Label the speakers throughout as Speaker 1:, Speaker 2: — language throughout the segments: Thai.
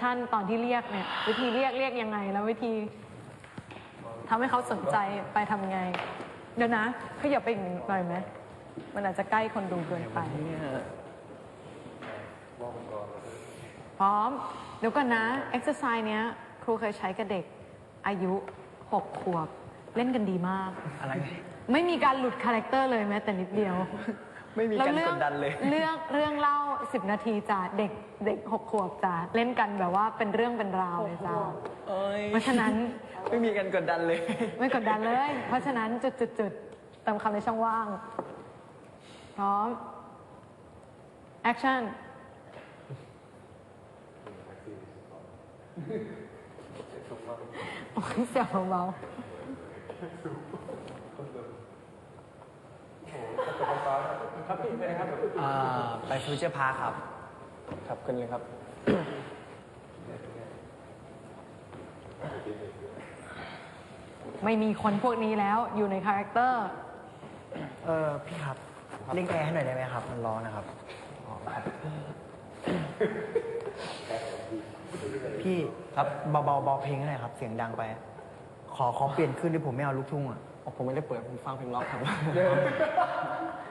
Speaker 1: ชั่นตอนที่เรียกเนี่ย วิธีเรียกเรียกยังไง แล้ววิธีทำให้เขาสนใจไปทำไง เดี๋ยวนะขยับไปอีกหน่อยไหมมันอาจจะใกล้คนดูเกินไป พร้อม เดี๋ยวก่อนนะ exercise เนี้ย ครูเคยใช้กับเด็กอายุ 6 ขวบ เล่นกันดีมาก
Speaker 2: อะไร
Speaker 1: ไม่มีการหลุดคาแรคเตอร์เลยแม้แต่นิดเดียว
Speaker 2: ไม่มีการ
Speaker 1: แล้วเรื่
Speaker 2: กดดันเลย
Speaker 1: เรื่องเรื่องเล่า 10 นาทีจ้ะเด็กเด็ก6ขวบจ้ะเล่นกันแบบว่าเป็นเรื่องเป็นราวเลยจ้ะ
Speaker 2: เอ้ย
Speaker 1: เพราะฉะนั้น
Speaker 2: ไม่มีการกดดันเลย
Speaker 1: ไม่กดดันเลย เพราะฉะนั้นจุดจุดจุดเติมคำในช่องว่าง พร้อม action โอ้ยเสียงเบา
Speaker 2: อ่าไปฟิวเจอร์พาร์คครับ
Speaker 3: ครับขึ้นเลยครับ
Speaker 1: ๆไม่มีคนพวกนี้แล้วอยู่ในคาแรคเตอร์
Speaker 2: เออพี่ครับเล่นแอร์ให้หน่อยได้ไหมครับ มันร้อนนะครับ พี่ครับเบาๆเบาเพลงให้หน่อยครับ เสียงดังไป ขอขอเปลี่ยนขึ้นที่ผมไม่เอาลูกทุ่งอะ
Speaker 3: อ๋อผมไม่ได้เปิดผมฟังเพลงล็อกครับ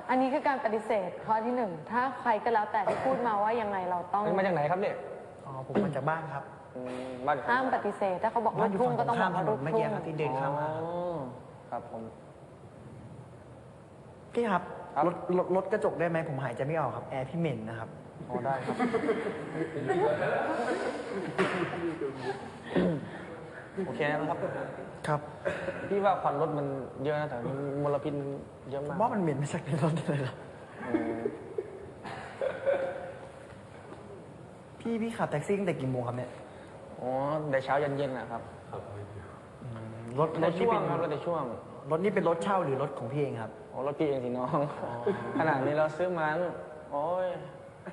Speaker 1: อันนี้คือการปฏิเสธข้อที่หนึ่งถ้าใครก็แล้วแต่ที่พูดมาว่ายังไงเราต้อง
Speaker 3: นี่มาจากไหนครับเนี่ย
Speaker 2: อ๋อผมมาจากบ้านครับ
Speaker 3: อืมบ้านอยู่
Speaker 1: ห้ามปฏิเสธ ถ้าเขาบอก
Speaker 2: บ้า
Speaker 1: ลู
Speaker 2: น
Speaker 1: ก
Speaker 2: อยู่
Speaker 1: ทุ่ง
Speaker 2: ฝั่ง
Speaker 1: ก็
Speaker 2: ต
Speaker 1: ต้
Speaker 2: ร
Speaker 1: อง
Speaker 2: ง
Speaker 1: บ
Speaker 2: ข้า
Speaker 1: อ
Speaker 2: ม
Speaker 1: ก
Speaker 2: ถ
Speaker 1: ว่านลู
Speaker 2: น
Speaker 1: ก
Speaker 2: เมื่อ
Speaker 1: ทุ่
Speaker 2: กี้
Speaker 1: ง
Speaker 2: ครับที่เดินข้ามมาครับ
Speaker 3: อ๋อครับผม
Speaker 2: พี่ครับรถรถรถกระจกได้ไหมผมหายใจไม่ออกครับแอร์พี่เหม็นนะครับ
Speaker 3: อ๋อได้ครับ โอเคนะครับ
Speaker 2: ครับ
Speaker 3: พี่ว่าควันรถมันเยอะนะแต่มันมลพิษเยอะมาก
Speaker 2: ว่ามันเหม็นมาจากในรถเลยเหรอ
Speaker 3: อืม
Speaker 2: พี่พี่ขับแท็กซี่ตั้งแต่กี่โมงครับเนี่ย
Speaker 3: อ๋อแต่เช้ายันเย็นนะครับ
Speaker 2: รถร
Speaker 3: ใน
Speaker 2: ถนี่
Speaker 3: ช่ว
Speaker 2: เป็
Speaker 3: ง
Speaker 2: น
Speaker 3: ครับแล้วในช่วง
Speaker 2: รถนี่เป็นรถเช่าหรือรถของพี่เองครับ
Speaker 3: โอ้รถพี่เองสิน้อง ขนาดนี้เราซื้อมาโอ้ย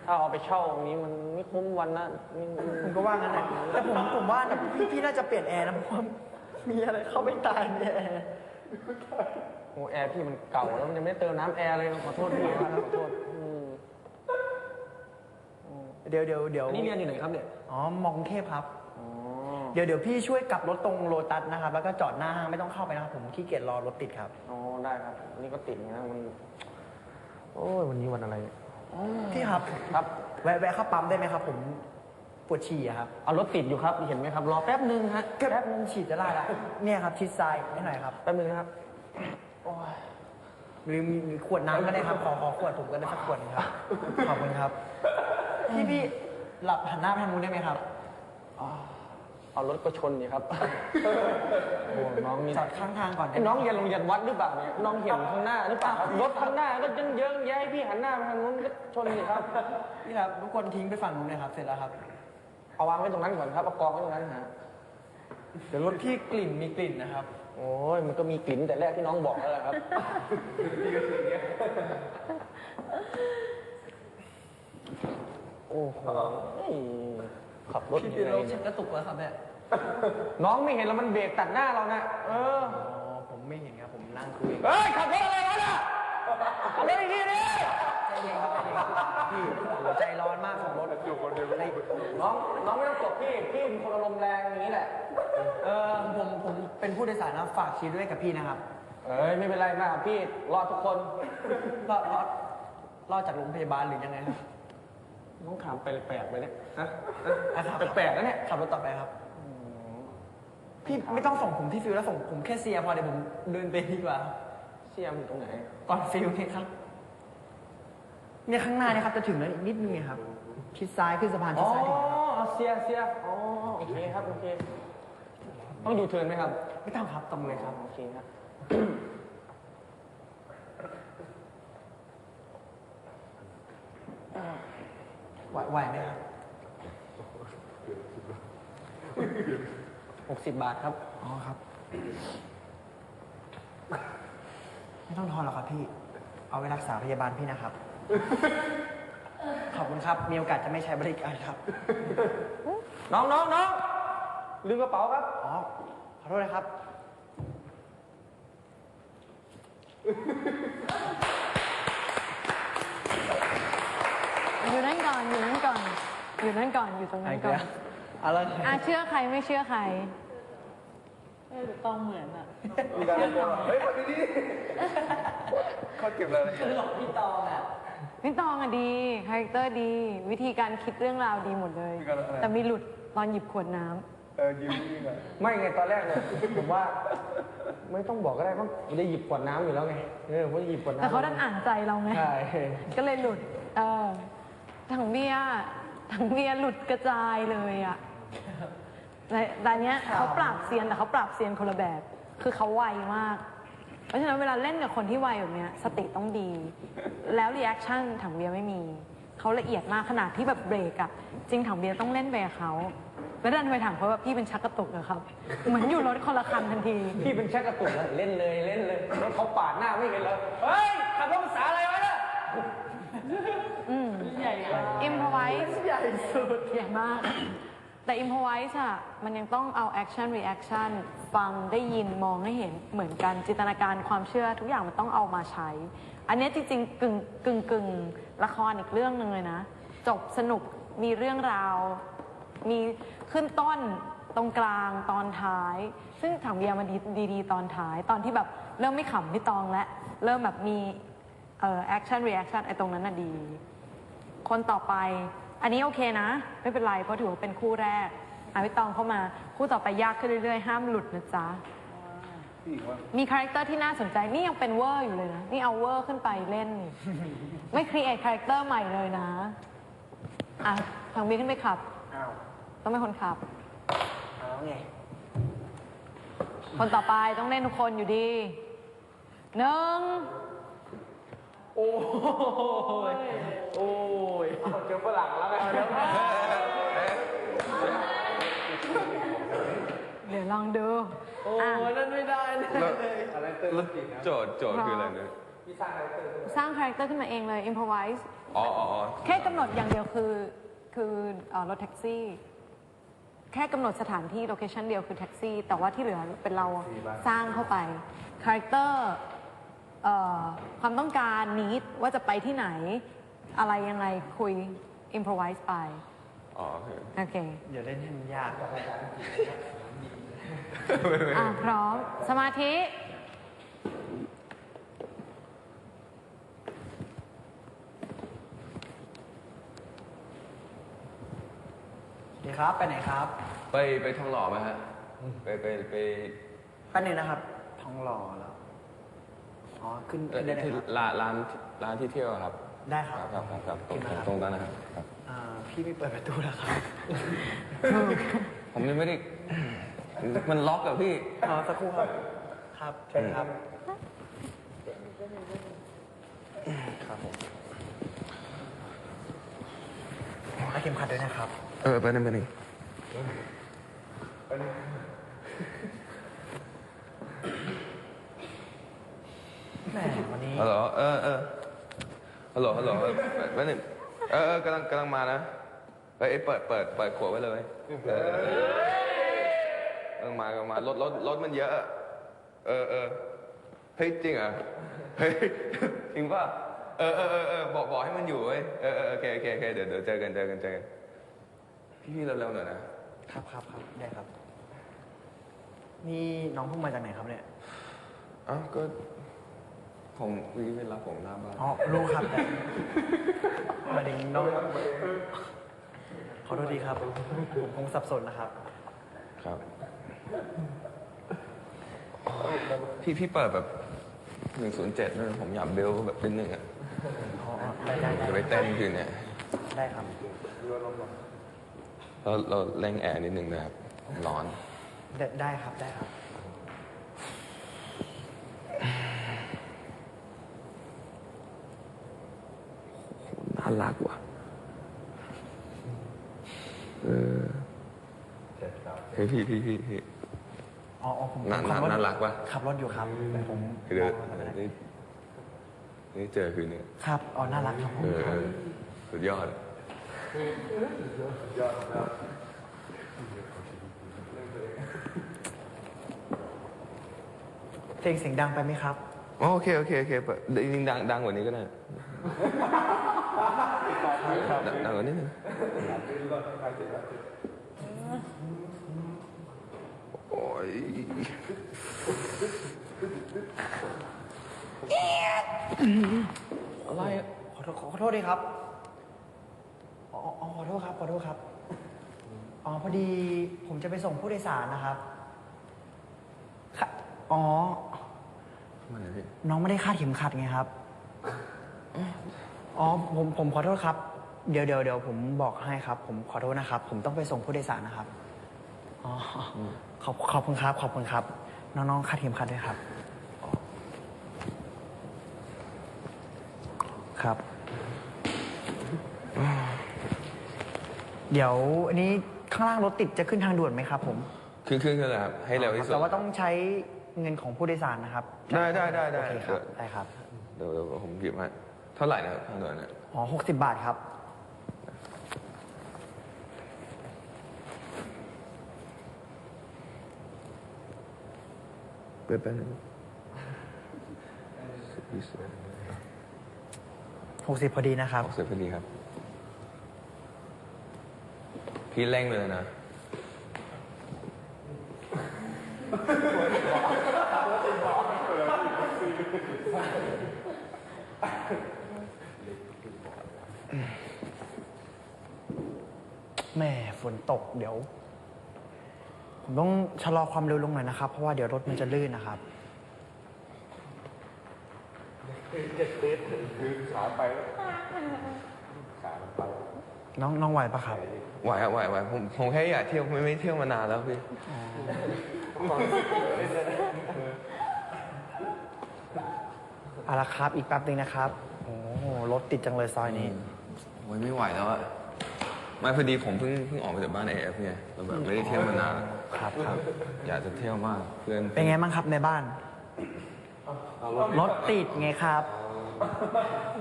Speaker 3: ถ้าเอาไปเช่าอย่างนี้มันไม่คุ้มวันละนี่
Speaker 2: ผมก็ว่างั้นนะแต่ผมผมว่าแบบพี่พี่น่าจะเปลี่ยนแอร์นะเพราะว่ามีอะไรเข้าไม่ตายในแอร์
Speaker 3: โอ้แอร์พี่มันเก่าแล้วมันยังไม่ได้เติมน้ำแอร์เลยขอโทษพี่ครับขอโทษอืม
Speaker 2: เดี๋ยวเดี๋ยวเดี๋ยว
Speaker 3: อันนี้เรียนอยู่ไหนครับเนี่ย
Speaker 2: อ๋อมองเทพครับ
Speaker 3: อ๋อ
Speaker 2: เดี๋ยวเดี๋ยวพี่ช่วยกลับรถตรงโลตัสนะครับ แล้วก็จอดหน้าห้างไม่ต้องเข้าไปนะครับผมขี้เกียจรอรถติดครับ
Speaker 3: อ๋อได้ครับอันนี่ก็ติดนะมัน โอ้ยวันนี้วันอะไรเนี่ย
Speaker 2: พี่ครับ
Speaker 3: ครับ
Speaker 2: แวะแวะเข้าปั๊มได้ไหมครับ ผมปวดฉี่อะครับ
Speaker 3: เอารถติดอยู่ครับเห็นไหมครับ รอแป๊บนึงฮะ
Speaker 2: แป๊บนึงฉี่จะได้ละเนี่ยครับชิดซ้ายให้หน่อยครับ
Speaker 3: แป๊บนึงนะครับโอ้ย
Speaker 2: หรือมีมีขวดน้ำก็ได้ครับขอขอขวดผมก็ได้สักขวดหนึงครับขอบคุณครับพี่พี่หลับหันหน้าไปทางนู้นได้ไหมครับ
Speaker 3: เอารถก็ชนนี่ครับ โอ้น้องมี
Speaker 2: จอดข้างทางก่อน
Speaker 3: ไอ้น้องเรียนโรงเรียนวัดหรือเปล่าเนี่ยน้องเห็นข้างหน้าหรือเปล่าครับรถข้างหน้าก็ยังเยอะแยะให้พี่หันหน้าไปทางนู้นก็ชนสิครับ
Speaker 2: พี่ครับทุกคนทิ้งไปฝั่งนู้นเลยครับ เสร็จแล้วครับ
Speaker 3: เอาวางไว้ตรงนั้นก่อนครับเอากองไว้ตรงนั้นฮะ
Speaker 2: เดี๋ยวรถพี่กลิ่นมีกลิ่นนะครับ
Speaker 3: โอ้ยมันก็มีกลิ่นแต่แรกที่น้องบอกแล้วแหละครับ โอ้โห ขับรถ
Speaker 2: พี่
Speaker 3: ยัง
Speaker 2: เป็น
Speaker 3: ไง
Speaker 2: โรค
Speaker 3: เนี่
Speaker 2: ชั
Speaker 3: ย
Speaker 2: กกระตุกแล้วครับเนี่ย
Speaker 3: น้องไม่เห็นแล้วมันเบรกตัดหน้าเรานะเออ
Speaker 2: อ๋อผมไม่เห็นครับผมนั่งคุย
Speaker 3: เฮ้ยขับรถอะไรวะน่ะขับรถอีกทีดิ
Speaker 2: ใจเย็นครับใจเย็นครับพี่หัวใจร้อนมากขับรถอยู่คนเดียว
Speaker 3: น้องน้องไม่ต้องกดพี่พี่เป็นคนอารมณ์แรงอย่างนี้แหละ
Speaker 2: เออผมผมเป็นผู้โดยสารนะฝากชีวิตด้วยกับพี่นะครับ
Speaker 3: เอ้ยไม่เป็นไรมากพี่รอดทุกคน
Speaker 2: รอดรอดรอดจากโรงพยาบาลหรือยังไงครับ
Speaker 3: น้องขามไปแปลกๆไปเนี่ยฮะ
Speaker 2: อะครับ
Speaker 3: แปลกๆนะเนี่ย
Speaker 2: ขับรถต่อไปครับ พี่ไม่ต้องส่งผมที่ฟิวแล้วส่งผมแค่เซียร์พอเดี๋ยวผมเดินไปดีกว่า
Speaker 3: เสียมอยู่ตรงไหน
Speaker 2: ก่อนฟิวนี่ครับ เนี่ยข้างหน้าเนี่ยครับจะถึงแล้วอีกนิดนึงไงครับชิดซ้ายขึ้นสะพาน
Speaker 3: อ๋
Speaker 2: ชิ
Speaker 3: อ
Speaker 2: ดซ้ายถึงครับ
Speaker 3: เสียเสียอ๋อ โอเคครับ โอเค ต้องยูเทิร์นไหมครับ
Speaker 2: ไม่ต้องครับตรงเลยครับ
Speaker 3: โอเคครับ
Speaker 2: ไหวไหวไหมครับ
Speaker 3: หกสิบบาทครับ
Speaker 2: อ๋อครับ ไม่ต้องทอนหรอกครับพี่ เอาไว้รักษาพยาบาลพี่นะครับ ขอบคุณครับ มีโอกาสจะไม่ใช้บริการครับ
Speaker 3: น้องน้องน้องลืมกระเป๋าครับ
Speaker 2: อ๋อ ขอโทษนะครับ
Speaker 1: อยู่นั่นก่อนอยู่นั่นก่อน อยู่นั่นก่อน อยู่ตรงนั้นก่อน
Speaker 2: อะอะไร
Speaker 1: อะเชื่อใครไม่เชื่อใครเออตองเหมือนอะ
Speaker 4: มีการเล่นด้วยเฮ้ยคนนี้เขาเก็บรายละเอียด
Speaker 1: พี่ตองอะดีคาแรคเตอร์ดี วิธีการคิดเรื่องราวดีหมดเลย แต่มีหลุดตอนหยิบขวดน้ำ
Speaker 4: เออยิ้มนี่ไง
Speaker 3: ไม่ไงตอนแรกเนี่ยผมว่า ไม่ต้องบอกก็ได้เพราะมันจะหยิบขวดน้ำอยู่แล้วไงเออผมจะหยิบขวดน้ำ
Speaker 1: แต่เขาดันอ่านใจเราไง
Speaker 3: ใช่
Speaker 1: ก็เลยหลุด เออ ถังเบียร์ถังเบียร์หลุดกระจายเลยอะแต่แต่อันเนี้ยเขาปราบเซียนแต่เขาปราบเซียนคนละแบบ คือเขาไวมาก เพราะฉะนั้นเวลาเล่นกับคนที่ไวแบบเนี้ยสติต้องดี แล้วรีแอคชั่นถังเบียร์ไม่มี เขาละเอียดมากขนาดที่แบบเบรกอะจริงถังเบียร์ต้องเล่นไปกับเขาแล้วดันไปถามเขาว่าพี่เป็นชักกระตุกเหรอครับ เหมือนอยู่รถคนละคันทันที
Speaker 3: พี่เป็นชักกระตุกแล้วเล่นเลยเล่นเลยรถเขาปาดหน้าไม่เห็นเลยเฮ้ยขับรถภาษาอะไรวะเนี่ย
Speaker 1: อืมใหญ่อิมพอไวส์ใหญ่สุดใหญ่มาก แต่อิมพอไวส์อะมันยังต้องเอาแอคชั่นรีแอคชั่นฟังได้ยินมองให้เห็นเหมือนกันจินตนาการความเชื่อทุกอย่างมันต้องเอามาใช้ อันเนี้ยจริงๆกึ่งกึ่งกึ่งละครอีกเรื่องหนึ่งเลยนะ จบสนุกมีเรื่องราว มีขึ้นต้นตรงกลางตอนท้าย ซึ่งถังเบียร์มันดีดีๆตอนท้าย ตอนที่แบบเริ่มไม่ขำพี่ตองและเริ่มแบบมีเอ่อแอคชั่นรีแอคชั่นไอ้ตรงนั้นน่ะดี คนต่อไป อันนี้โอเคนะ ไม่เป็นไรเพราะถือว่าเป็นคู่แรกอาพี่ตองเข้ามา คู่ต่อไปยากขึ้นเรื่อยๆ ห้ามหลุดนะจ๊ะ
Speaker 4: พี่หญิงว่า
Speaker 1: มีคาแรคเตอร์ที่น่าสนใจนี่ยังเป็นเวอร์อยู่เลยนะ นี่เอาเวอร์ขึ้นไปเล่นนี่ ไม่ครีเอทคาแรคเตอร์ใหม่เลยนะ อะทางบีขึ้นไปขับ
Speaker 2: อ้าว
Speaker 1: ต้องเป็นคนขับ
Speaker 2: เอาไง
Speaker 1: คนต่อไปต้องเล่นทุกคนอยู่ดีหนึ่ง
Speaker 3: โอ้ย โอ้ยเจอฝรั่งแล้วไง
Speaker 1: เดี๋ยวลองดู
Speaker 3: โอ้
Speaker 1: อะ
Speaker 3: ยนั่นไม่ได้นะ
Speaker 4: แล้วแล้วโจทย์โจทย์คืออะไรเนี่ย
Speaker 1: สร้างคาแรคเตอร์ขึ้นมาเองเลย improvise
Speaker 4: อ๋ออ๋ออ๋อ
Speaker 1: แค่กำหนดอย่างเดียวคือคือเอ่อรถแท็กซี่ แค่กำหนดสถานที่โลเคชันเดียวคือแท็กซี่ แต่ว่าที่เหลือเป็นเราสร้างเข้าไปคาแรคเตอร์ ความต้องการนิดว่าจะไปที่ไหน อะไรยังไงคุย improvise ไป
Speaker 4: อ๋อโอเค
Speaker 1: โอเค
Speaker 2: เดี๋ยวเล่นให้มันยาก
Speaker 1: อะ พร้อม สมาธิ
Speaker 2: ดีครับ ไปไหนครับ
Speaker 4: ไปไปทองหล่อไหมฮะ ไปไปไป
Speaker 2: แป๊บนึงนะครับทองหล่อแล้ว อ๋อขึ้น
Speaker 4: เอ่อ
Speaker 2: ขึ้นได้ไหม
Speaker 4: ที่
Speaker 2: ครับ
Speaker 4: ร้านร้านร้านที่เที่ยวครับ
Speaker 2: ได้ครับ
Speaker 4: ครับครับครับตร
Speaker 2: ขึ้
Speaker 4: ง
Speaker 2: นมาครับ
Speaker 4: ตรงนั้นนะครับครับ
Speaker 2: อ่าพี่ไม่เปิดประตูแล้วครับ
Speaker 4: ผมยังไม่ได้ มันล็อกอะพี่
Speaker 2: อ๋อสักครู่ครับ ครับเชิญครับ
Speaker 4: ครับผม
Speaker 2: ให้เข็มขัดด้วยนะครับ
Speaker 4: เออไปนั่นไปนี่
Speaker 2: แหมวันนี้
Speaker 4: ฮัลโหลเออเออฮัลโหลฮัลโหลเออไปหนึ่งเออเออกำลั งกำลังมานะเอ้ยเปิดเปิดเปิดขวดไว้เลยเออเออเออกำลังมากำลังมารถรถรถมันเยอะ เออเออเฮ้ยจริงเหรอเฮ้ยจริงป่ะเออเออเออบอกบอกให้มันอยู่เว้ยเออเออโอเคโอเคโอเคเดี๋ยวเดี๋ยวเจอกันเจอกันเจอกันพี่เร็วๆหน่อยนะครับ
Speaker 2: ครับครับได้ครับ นี่น้องเพิ่งมาจากไหนครับเนี่ย
Speaker 4: อ้าวก็ ผมวีไปรับผมหน้าบ้าน
Speaker 2: อ๋อรู้ครับแต่หมายถึงน้องขอโทษทีครับ ผมคงสับสนนะครับ
Speaker 4: ครับ พี่พี่เปิดแบบหนึ่งศูนย์เจ็ดด้วยผมอยากเบลแบบเป็นหนึ่งอะ
Speaker 2: อ๋อได้ได้
Speaker 4: จะไป
Speaker 2: ได้
Speaker 4: เต้นคืนเนี่ย
Speaker 2: ได้ครับ
Speaker 4: เราเราเร่งแอร์นิดนึงนะครับ ร้อน
Speaker 2: ได้ได้ครับได้ครับ
Speaker 4: รักว่ะเออเฮ้ยพี่พี่พี่พี่
Speaker 2: อ๋ออ๋อผม
Speaker 4: น่า
Speaker 2: ผมขับถ
Speaker 4: น่ารักปะ
Speaker 2: ขับรถอยู่ครับผม
Speaker 4: คือเดี๋ยวนี่นี่เจอคืนนี้
Speaker 2: ครับอ๋อน่ารักครับผม
Speaker 4: เออเออสุดยอด
Speaker 2: เพลงเสียงดังไปไหมครับ
Speaker 4: อ๋อโอเค โอเค โอเคเปิดจริงๆดังดังกว่านี้ก็ได้ ดังดังกว่านี้นึง
Speaker 2: อะไรขอโทษขอโทษดีครับอ๋ออ๋อขอโทษครับ ขอโทษครับ อ๋อ พอดีผมจะไปส่งผู้โดยสารนะครับค่ะอ๋อ
Speaker 4: มันอะไรพี่
Speaker 2: น้องไม่ได้คาดเข็มขัดไงครับ อ๋อ ผม ผมขอโทษครับ เดี๋ยวเดี๋ยวเดี๋ยวผมบอกให้ครับ ผมขอโทษนะครับ ผมต้องไปส่งผู้โดยสารนะครับอ๋อขอบขอบคุณครับ ขอบคุณครับ น้องๆคาดเข็มขัดด้วยครับ ครับ เดี๋ยวอันนี้ข้างล่างรถติดจะขึ้นทางด่วนไหมครับ ผม
Speaker 4: ขึ้นขึ้นขึ้นเลยครับให้เร็วที่สุด
Speaker 2: แต่ว่าต้องใช้เงินของผู้โดยสารนะครับ
Speaker 4: ได้ได้ได้ได้
Speaker 2: โอเคครับได้ครับ
Speaker 4: เดี๋ยวเดี๋ยวผมหยิบให้เท่าไหร่นะครับทางด่วนเนี่ย
Speaker 2: อ๋อหกสิบบาทครับ
Speaker 4: เปิดแป๊บนึง
Speaker 2: หกสิบพอดีนะครับ
Speaker 4: ออกเสียพอดีครับ พี่เร่งเลยนะ
Speaker 2: แม่ฝนตกเดี๋ยว ผมต้องชะลอความเร็วลงหน่อยนะครับ เพราะว่าเดี๋ยวรถมันจะลื่นนะครับน้องน้องไหวปะครับ
Speaker 4: ไหวไหวไหวผมผมแค่อยากเที่ยวไม่ไม่เที่ยวมานานแล้วพี่
Speaker 2: เอาละครับ อีกแป๊บนึงนะครับ โอ้โหรถติดจังเลยซอยนี้
Speaker 4: โอ้ยไม่ไหวแล้วอะ ไม่พอดีผมเพิ่งเพิ่งออกมาจากบ้านเอฟไงเราแบบไม่ได้เที่ยวมานาน
Speaker 2: ครับครับ
Speaker 4: อยากจะเที่ยวมากเพื่อน
Speaker 2: เป็นไงบ้างครับในบ้าน รถติดไงครับ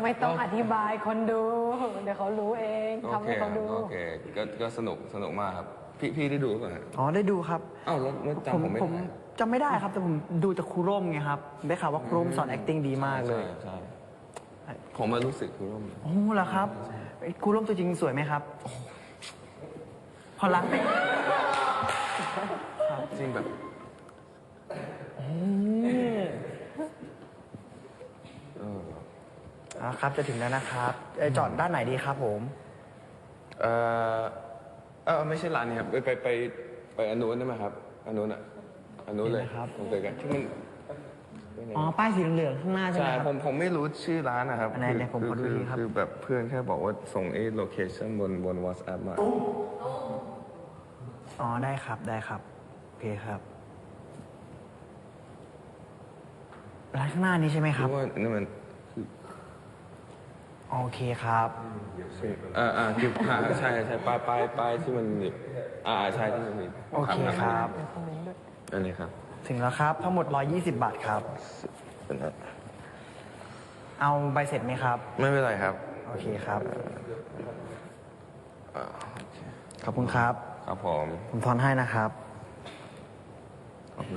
Speaker 1: ไม่ต้องอธิบายคนดู เดี๋ยวเขารู้เอง
Speaker 4: โอ
Speaker 1: ทำ
Speaker 4: เค
Speaker 1: ให้เขาดู
Speaker 4: โอเคก็ก็สนุกสนุกมากครับ พี่พี่ได้ดูป่ะฮะ
Speaker 2: อ๋อได้ดูครับ
Speaker 4: อ้าวแล้วแล้ว
Speaker 2: ผม
Speaker 4: จำผมไม่
Speaker 2: ผม
Speaker 4: ได้
Speaker 2: จำไม่ได้ครับ แต่ผมดูจากครูร่มไงครับ ได้ข่าวว่าครูร่มสอน acting ดีมากเลย
Speaker 4: ใช่ใช่ผมมารู้สึกคือว่า
Speaker 2: โอ้เหรอครับไอ้ครูร่มตัวจริงสวยไหมครับ พอรักไหม
Speaker 4: จริงแบบเออ
Speaker 2: อ่าครับจะถึงแล้วนะครับเอ่อจอดด้านไหนดีครับผม
Speaker 4: เออเออไม่ใช่ร้านนี้ครับ ไปไปไปไปอันนู้นได้ไหมครับอันนู้นอะอันนู้นเลย
Speaker 2: นี่นะครับ
Speaker 4: ตรงเกิดกันที่มัน
Speaker 2: อ๋อ ป้ายสีเหลืองๆข้างหน้าใช่ไหม
Speaker 4: ใช่
Speaker 2: ครับ
Speaker 4: ผมผมไม่รู้ชื่อร้านนะครับ
Speaker 2: อันไหนเดี๋ยวผมขอดู
Speaker 4: คือ
Speaker 2: ทีครับ
Speaker 4: คือแบบเพื่อนแค่บอกว่าส่งไอ้โลเคชั่นบนบน WhatsApp มา
Speaker 2: อ๋อ ได้ครับได้ครับ โอเคครับ ร้านข้างหน้านี้ใช่ไหมค
Speaker 4: เพ
Speaker 2: รับ
Speaker 4: ราะว่านี่มัน
Speaker 2: โอเคครับ
Speaker 4: อ่าอ่าคืออ่าใช่ใช่ป้ายป้ายป้ายที่มันมีอ่าใช่ที่มันมี
Speaker 2: โอเคครับ
Speaker 4: อันนี้ครับ
Speaker 2: ถึงแล้วครับ ทั้งหมด 120 บาทครับ
Speaker 4: เป็นอะ
Speaker 2: เอาใบเสร็จไหมครับ
Speaker 4: ไม่เป็นไรครับ
Speaker 2: โอเคครับ
Speaker 4: อ่าโอเค
Speaker 2: ขอบคุณครับ
Speaker 4: ครับผม
Speaker 2: ผมทอนให้นะครับ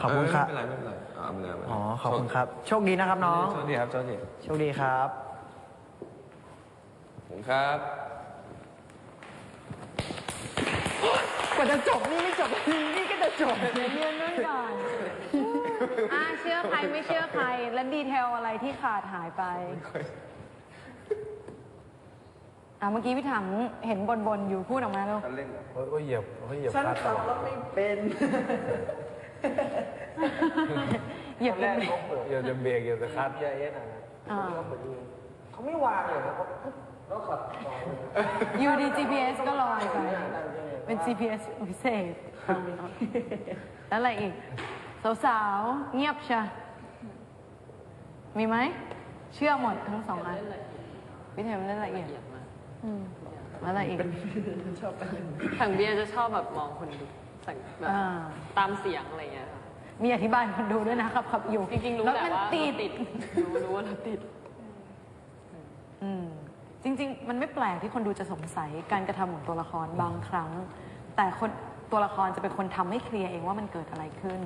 Speaker 2: ขอบคุณครับ
Speaker 4: เไม่เป็นไรไม่เป็นไรอ่าไม่เป็นไรไม่เป็นไร
Speaker 2: อ๋อ ขอบคุณครับ โชคดีนะครับน้อง
Speaker 4: โชคดีครับโชคดี
Speaker 2: โชคดีครับ
Speaker 4: ขอบคุณครับ
Speaker 1: กว่าจะจบนี่ไม่จบนี่นี่ จะจบเดี๋ยวเรียนนั่นก่อนอ่าเชื่อใครไม่เชื่อใคร และดีเทลอะไรที่ขาดหายไปอ่าเมื่อกี้พี่ถังเห็นบนบนๆอยู่พูดออกมาแล้ว
Speaker 3: เขาก็เหยียบเขาเหยียบ
Speaker 2: ฉัน
Speaker 3: คาดต
Speaker 2: ขับรถไม่เป็น
Speaker 1: เหยียบ
Speaker 3: แร
Speaker 1: เลย
Speaker 3: กเขาเหยียบจะเบรกเหยียบจะคาดเยอะแยะนะ
Speaker 1: อ่า
Speaker 2: เขาไม่วางเลยนะ
Speaker 1: ยูดี GPS ก็ลอยไปเป็น GPS พิเศษ แล้วอะไรอีก สาวๆ เงียบชะมีไหม เชื่อหมดทั้งสองอันพี่เทมเล่นละเอียดอืมแล้วอะไรอีก
Speaker 5: ถังเบียร์จะชอบแบบมองคนดูสังแบบ
Speaker 1: อ่า
Speaker 5: ตามเสียงอะไรอย่างเงี้ยค่ะ
Speaker 1: มีอธิบายคนดูด้วยนะครับขับอยู่
Speaker 5: จริงๆรู้
Speaker 1: แล้ว
Speaker 5: แหละ
Speaker 1: มัน
Speaker 5: ว่า
Speaker 1: ติด
Speaker 5: ติดรู้รู้ว่าเราติด
Speaker 1: อืมจริง ๆ มันไม่แปลกที่คนดูจะสงสัยการกระทำของตัวละครบางครั้ง แต่คน ตัวละครจะเป็นคนทำให้เคลียร์เองว่ามันเกิดอะไรขึ้น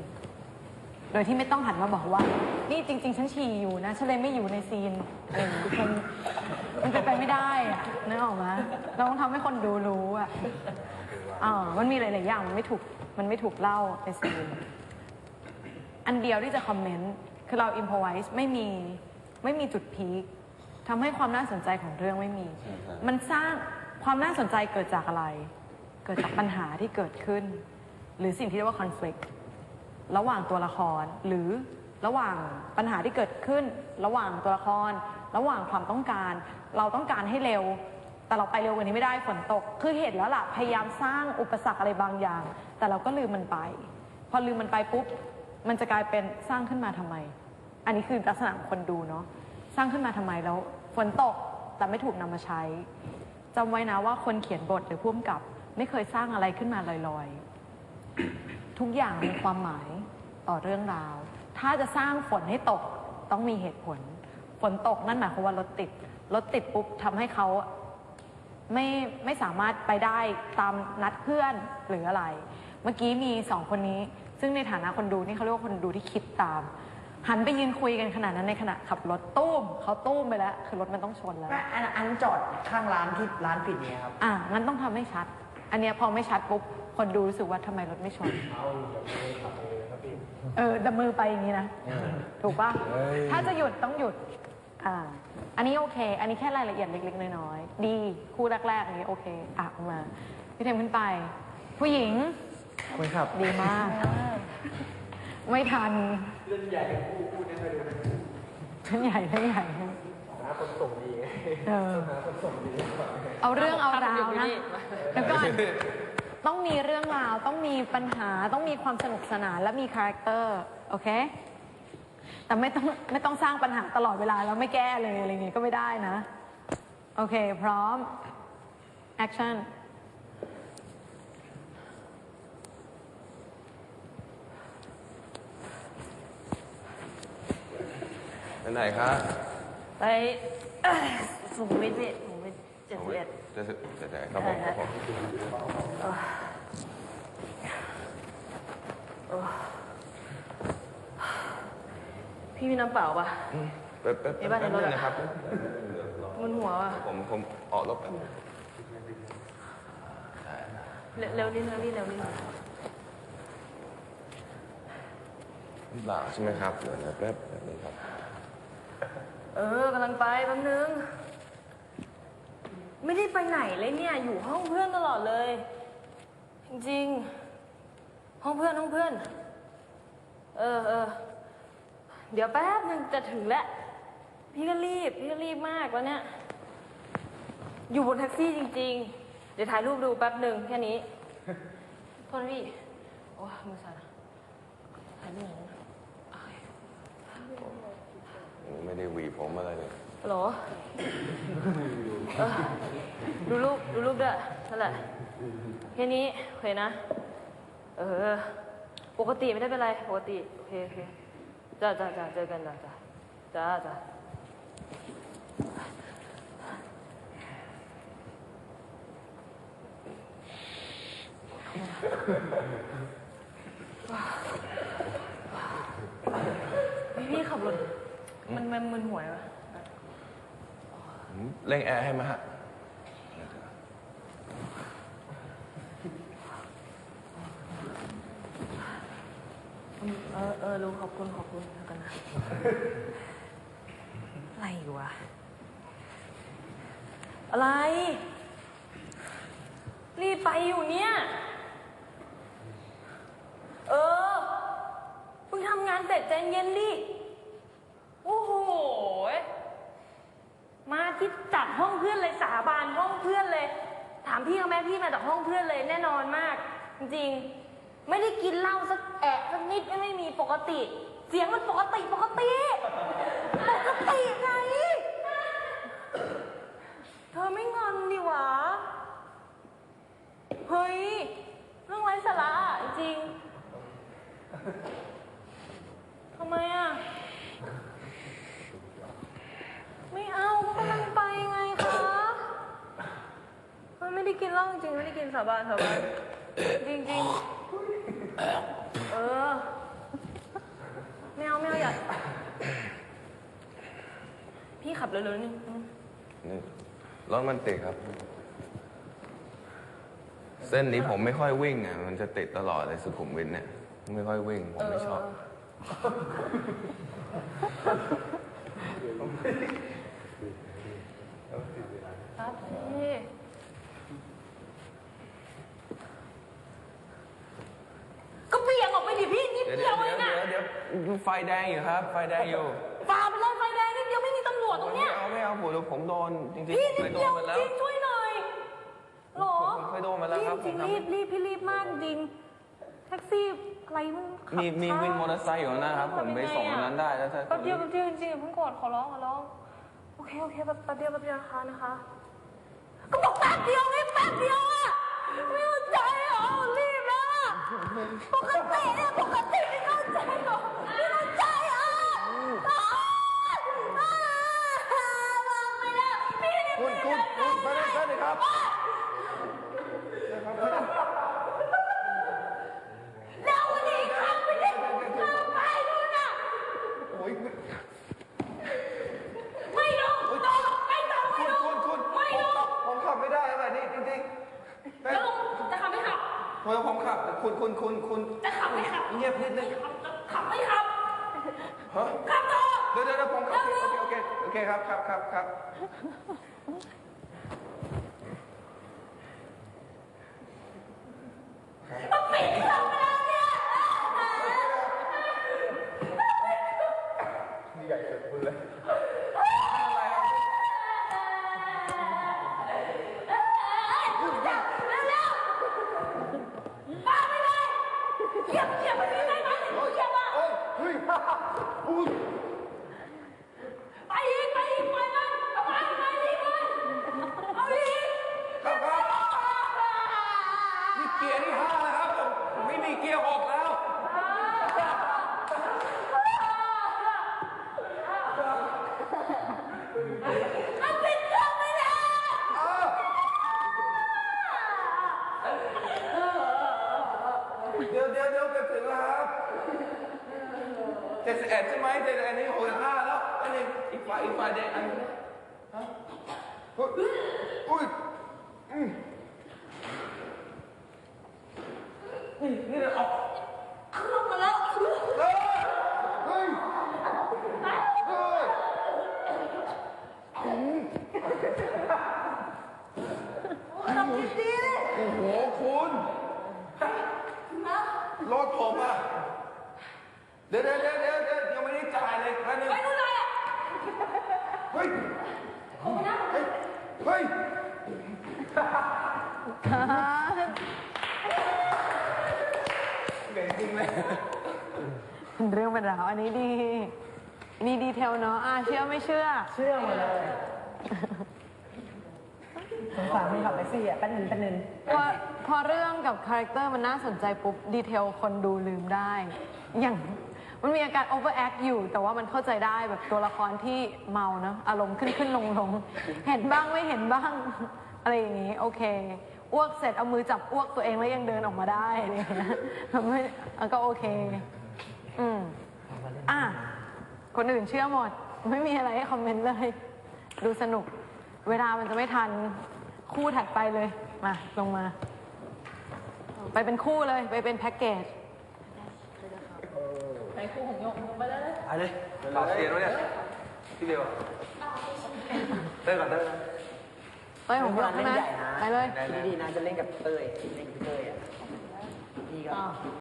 Speaker 1: โดยที่ไม่ต้องหันมาบอกว่า นี่จริง ๆ ฉันฉี่อยู่นะ ฉันเลยไม่อยู่ในซีนอะไรอย่างเงี้ยมันมันเป็นไปไม่ได้อะนึกออกไหมเราต้องทำให้คนดูรู้อะอ่ามันมีหลายๆอย่างมันไม่ถูก มันไม่ถูกเล่าในซีน อันเดียวที่จะคอมเมนต์ คือเราอิมพอไวส์ไม่มีไม่มีจุดพีคทำให้ความน่าสนใจของเรื่องไม่มี มันสร้างความน่าสนใจเกิดจากอะไร เกิดจากปัญหาที่เกิดขึ้น หรือสิ่งที่เรียกว่าคอน FLICT ระหว่างตัวละครหรือระหว่างปัญหาที่เกิดขึ้น ระหว่างตัวละคร ระหว่างความต้องการ เราต้องการให้เร็ว แต่เราไปเร็วกว่านี้ไม่ได้ฝนตก คือเห็นแล้วล่ะพยายามสร้างอุปสรรคอะไรบางอย่าง แต่เราก็ลืมมันไป พอลืมมันไปปุ๊บมันจะกลายเป็นสร้างขึ้นมาทำไม อันนี้คือลักษณะของคนดูเนาะสร้างขึ้นมาทำไมแล้วฝนตกแต่ไม่ถูกนำมาใช้จำไว้นะว่าคนเขียนบทหรือผู้กำกับ ไม่เคยสร้างอะไรขึ้นมาลอยๆ ทุกอย่างมีความหมายต่อเรื่องราว ถ้าจะสร้างฝนให้ตกต้องมีเหตุผล ฝนตกนั่นหมายความว่ารถติด รถติดปุ๊บทำให้เขาไม่ไม่สามารถไปได้ตามนัดเพื่อนหรืออะไร เมื่อกี้มีสองคนนี้ ซึ่งในฐานะคนดูนี่เขาเรียกว่าคนดูที่คิดตาม หันไปยืนคุยกันขนาดนั้นในขณะขับรถตุ้มเขาตุ้มไปแล้ว คือรถมันต้องชนแล้ว
Speaker 2: ไม่อันอันจอดข้างร้านที่ร้านปิดเนี่ยครับ
Speaker 1: อะงั้นต้องทำให้ชัด อันเนี้ยพอไม่ชัดปุ๊บคนดูรู้สึกว่าทำไมรถไม่ชน เออดับมือไปอย่างนี้นะ ถูกป่ะถ้าจะหยุดต้องหยุด อ่า อันนี้โอเค อันนี้แค่รายละเอียดเล็กๆน้อยๆ ดี คู่แรกๆอันนี้โอเค อะออกมา พี่เทมขึ้นไป ผู้หญิง
Speaker 2: คุยครับ
Speaker 1: ดีมาก ไม่ทันเล่นใหญ่คู่คู่นี้ไปดูเล่นใหญ่เล่นใหญ่หา คนส่งดีเออเอาเรื่องเอาราวนะเดี๋ยวก่อนต้องมีเรื่องราว ต้องมีปัญหา ต้องมีความสนุกสนาน และมีคาแรคเตอร์ โอเค แต่ไม่ต้องไม่ต้องสร้างปัญหาตลอดเวลา แล้วไม่แก้เลยอะไรอย่างงี้ก็ไม่ได้นะ โอเค พร้อม action
Speaker 4: ไปไหนครับ
Speaker 5: ไปเอ้ยสุขุมวิทพี่สุขุมวิทเจ็ดสิบเอ็ด
Speaker 4: จะจะจะจะครับผมครับผม
Speaker 5: พี่มีน้ำเปล่าปะ
Speaker 4: อืมแป๊บแป๊บ
Speaker 5: มีบ้านในรถอะ
Speaker 4: แป๊บนึงนะครับ
Speaker 5: มึนหัวปะ
Speaker 4: ผมผมออกรถแป๊บนึง
Speaker 5: เร็วเร็วนิดเร็วนิดเร็วนิด
Speaker 4: เปล่าใช่ไหมครับเดี๋ยวนะแป๊บแป๊บนึงครับ
Speaker 5: เออกำลังไปแป๊บนึง ไม่ได้ไปไหนเลยเนี่ย อยู่ห้องเพื่อนตลอดเลย จริงๆห้องเพื่อนห้องเพื่อน เออเออเดี๋ยวแป๊บนึงจะถึงแล้วพี่ก็รีบ พี่ก็รีบมากแล้วเนี่ย อยู่บนแท็กซี่จริง ๆ เดี๋ยวถ่ายรูปดูแป๊บหนึ่งแค่นี้โทษนะพี่ โอ้ยมือสั่นอะถ่ายรูปหน่อยนะ
Speaker 4: ไม่ได้หวีผมอะไรเลย
Speaker 5: ฮัลโหลเออดูรูปดูรูปด้วยนั่นแหละแค่นี้โอเคนะ เออ ปกติไม่ได้เป็นไร ปกติ โอเคโอเคจ้าจ้าจ้าเจอกันจ้าจ้าจ้าจ้าพี่พี่ขับรถ มันมันมึนหัวไหม
Speaker 4: ผมเร่งแอร์ให้ไหมฮะ
Speaker 5: เออเออรู้ขอบคุณขอบคุณแล้วกันนะอะไรวะอะไร รีบไปอยู่เนี่ย เออเพิ่งทำงานเสร็จใจเย็นดิ โอ้โหย มาที่จัดห้องเพื่อนเลยสาบานห้องเพื่อนเลย ถามพี่เขาไหมพี่มาจากห้องเพื่อนเลยแน่นอนมาก จริงๆไม่ได้กินเหล้าสักแอะสักนิดไม่มีปกติ เสียงมันปกติปกติปกติไงเธอไม่งอนดิวะเฮ้ยเรื่องไร้สาระจริงๆทำไมอะ ไม่เอาก็กำลังไปไงคะมันไม่ได้กินเหล้าจริงๆไม่ได้กินสาบานสาบานจริงจริงๆเออไม่เอาไม่เอาอย่าพี่ขับเร็วๆนิดนึง
Speaker 4: นี่รถมันติดครับ เส้นนี้ผมไม่ค่อยวิ่งอะมันจะติดตลอดเลยสุขุมวิทเนี่ย ไม่ค่อยวิ่ง ผมไม่ชอบ
Speaker 5: เครับพี่ก็เบี่ยงออกไป ดิพี่นิด
Speaker 4: เดี๋ยว
Speaker 5: เดี
Speaker 4: เดี๋
Speaker 5: ย
Speaker 4: ยว
Speaker 5: วเอง
Speaker 4: เดี๋ยว
Speaker 5: อะ
Speaker 4: เดี๋ยวเดี๋ยวไฟแดงอยู่ครับ ไฟแดงอยู่
Speaker 5: ฝ่าไปเลยไฟแดงนิดเดียวไม่มีตำรวจตรงเนี้ย
Speaker 4: ไม่เอาไม่เอาผมเดี๋ยวผมโดนจริงๆ
Speaker 5: พี่
Speaker 4: เค
Speaker 5: นิ
Speaker 4: ย
Speaker 5: ด
Speaker 4: โด
Speaker 5: เดีย
Speaker 4: น
Speaker 5: ว
Speaker 4: มาแล้ว
Speaker 5: จริงช่วยหน่อยหรอ
Speaker 4: ผมเคยโดนมาแล้วครับ
Speaker 5: จริง
Speaker 4: ผมทำ
Speaker 5: รีบรีบพี่รีบมากจริงแท็กซี่อะไรมันขับ
Speaker 3: มีมี
Speaker 5: ช้า
Speaker 3: วินมอเตอร์ไซค์อยู่นะครับผมไปส่งตรงนั้นได้แล้วถ้า
Speaker 5: แป๊บเดียวแป๊บเดียวจริงๆอย่าเพิ่งกดขอร้องขอร้องโอเคโอเคแป๊บแป๊บเดียวแป๊บเดียวนะคะนะคะ ก็บอกแป๊บเดียวไงแป๊บเดียวอะ ปกติเนี่ยปกติไม่เข้าใจเหรอไม่เข้าใจเหรออ้าวอ้าวลองไปแล้วพี่นี่
Speaker 4: คุณคุณคุณไปเลยไปเลยครับ
Speaker 5: แล้ววันนี้ขับไปดิขับไปนู่นน่ะ
Speaker 4: โอ้ยคุณ
Speaker 5: ไม่ลงลงไม่ลงไม่
Speaker 4: คุณ
Speaker 5: ลง
Speaker 4: คุณ
Speaker 5: ไม่ลง
Speaker 4: ผมขับไม่ได้แบบนี้จริงๆ
Speaker 5: แล้วจะขับไม่ขับ
Speaker 4: เฮ้ยผมขับแต่ คุณคุณคุณคุณ
Speaker 5: จะขับไม่ขับ
Speaker 4: เงียบนิดนึง
Speaker 5: ขับไม่ขับ
Speaker 4: ฮะ
Speaker 5: ขับต่อ
Speaker 4: เดี๋ยวเดี๋ยวเดี๋ยวผมขับโอเคโอเคโอเคครับครับครับครับ
Speaker 5: เหยียบเหยียบไปเลยได้ไหมเหยียบอะ
Speaker 4: เฮ้ยเฮ้ยอุ้ย
Speaker 5: ไปอีกไปอีกไปเลยเอาไปไปอีกเลยเอาอีก
Speaker 4: ครับครับนี่เกียร์ที่ห้าแล้วครับผมไม่มีเกียร์หกแล้ว
Speaker 5: มันปิดเครื่องไปแล้ว
Speaker 4: เดี๋ยวเดี๋ยวเดี๋ยวเกือบถึงแล้วครับเจ็ ดสิบใช่ไหมเจ็ดอันนี่หกห้าแล้วอันนี้อีกฝ่ายอีกฝ่ายเด็กอันนี้ฮะเฮ้ยอุ้ยอืมนี่นี่เดี๋ยวออก
Speaker 5: เครื่องมาแล้ว
Speaker 4: เฮ้ยเฮ้ยเฮ้ย
Speaker 5: ทำดีดี
Speaker 4: โอ้โหคุณ
Speaker 5: นะ
Speaker 4: รถผมอะ เดี๋ยวเดี๋ยวเดี๋ยวเดี๋ยวเดี๋ยวยังไม่ได้จ่ายเลยแป๊บนึง
Speaker 5: ไปนู่นเลยอะ
Speaker 4: เฮ้ย
Speaker 5: โอ้ยนะ
Speaker 4: เฮ้ย เฮ้ย เก่งจริงเลย
Speaker 1: เป็นเรื่องเป็นราวอันนี้ดีอันนี่ดีเทลเนาะอะเชื่อไม่เชื่อ
Speaker 2: เชื่อหมดเลยสงสารคนขับแท็กซี่อะแป๊บนึงแป๊บนึง
Speaker 1: พอพอเรื่องกับ คาแรคเตอร์มันน่าสนใจปุ๊บ ดีเทลคนดูลืมได้ อย่างมันมีอาการโอเวอร์แอคอยู่ แต่ว่ามันเข้าใจได้แบบตัวละครที่เมาเนอะอารมณ์ขึ้นขึ้นลงลงเห็นบ้างไม่เห็นบ้าง อะไรอย่างนี้ โอเคอ้วกเสร็จเอามือจับอ้วกตัวเองแล้วยังเดินออกมาได้อะไรอย่างเงี้ยไม่ก็โอเค อืมอะคนอื่นเชื่อหมด ไม่มีอะไรให้คอมเมนต์เลย ดูสนุก เวลามันจะไม่ทันคู่ถัดไปเลย มา ลงมา ไปเป็นคู่เลย ไปเป็นแพ็กเกจ
Speaker 2: เอาเลย
Speaker 4: ต่อเสียงไว้เนี่ยพี่เบลเต้นก่อนเต้น
Speaker 1: เฮ้ยของยกใช่ไหมไปเลย
Speaker 2: ดีๆนะจะเล่นกับเต้ยเล่นกับพี่เต้ยอะพี่ก็